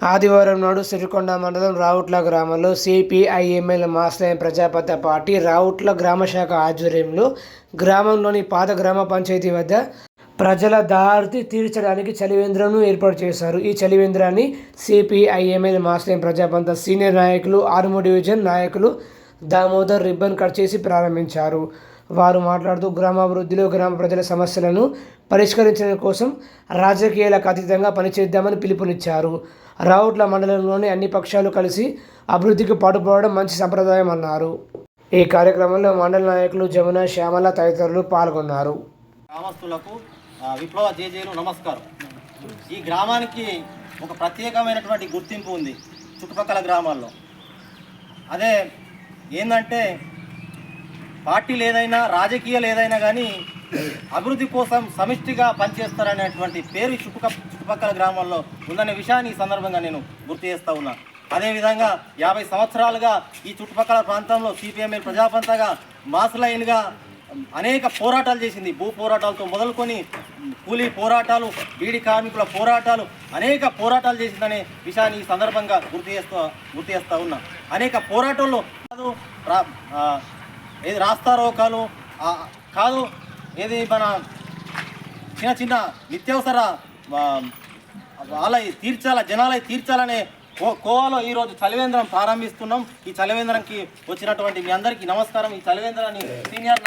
ఆదివారం నాడు సిరికొండ మండలం రావుట్ల గ్రామంలో సిపిఐఎంఎల్ మాస్లయం ప్రజాపత పార్టీ రావుట్ల గ్రామ శాఖ ఆధ్వర్యంలో గ్రామంలోని పాత గ్రామ పంచాయతీ వద్ద ప్రజల దారి తీర్చడానికి చలివేంద్రంను ఏర్పాటు చేశారు. ఈ చలివేంద్రాన్ని సిపిఐఎంఎల్ మాస్లయం ప్రజాపంత సీనియర్ నాయకులు ఆర్మో డివిజన్ నాయకులు దామోదర్ రిబ్బన్ కట్ చేసి ప్రారంభించారు. వారు మాట్లాడుతూ గ్రామాభివృద్ధిలో గ్రామ ప్రజల సమస్యలను పరిష్కరించడం కోసం రాజకీయాలకు అతీతంగా పనిచేద్దామని పిలుపునిచ్చారు. రావుట్ల మండలంలోని అన్ని పక్షాలు కలిసి అభివృద్ధికి పాటుపడడం మంచి సంప్రదాయం అన్నారు. ఈ కార్యక్రమంలో మండల నాయకులు జమున శ్యామల తదితరులు పాల్గొన్నారు. గ్రామస్తులకు విప్లవ జేజేలు నమస్కారం. ఈ గ్రామానికి ఒక ప్రత్యేకమైనటువంటి గుర్తింపు ఉంది చుట్టుపక్కల గ్రామాల్లో. అదే ఏంటంటే పార్టీలు ఏదైనా రాజకీయాలు ఏదైనా కానీ అభివృద్ధి కోసం సమిష్టిగా పనిచేస్తారనేటువంటి పేరు చుట్టుక చుట్టుపక్కల గ్రామాల్లో ఉందనే విషయాన్ని ఈ సందర్భంగా నేను గుర్తు చేస్తూ ఉన్నా. అదేవిధంగా యాభై సంవత్సరాలుగా ఈ చుట్టుపక్కల ప్రాంతంలో సిపిఎంఎల్ ప్రజాపంతగా మాసులైన్గా అనేక పోరాటాలు చేసింది. భూ పోరాటాలతో మొదలుకొని కూలీ పోరాటాలు బీడి కార్మికుల పోరాటాలు అనేక పోరాటాలు చేసిందనే విషయాన్ని ఈ సందర్భంగా గుర్తు చేస్తూ గుర్తు చేస్తూ ఉన్నా. అనేక పోరాటాల్లో ఏది రాస్తారో కాదు కాదు ఏది మన చిన్న చిన్న నిత్యావసర వాళ్ళ తీర్చాల జనాలై తీర్చాలనే కో కోవాలో ఈరోజు చలివేంద్రం ప్రారంభిస్తున్నాం. ఈ చలివేంద్రంకి వచ్చినటువంటి మీ అందరికీ నమస్కారం. ఈ చలివేంద్రాన్ని సీనియర్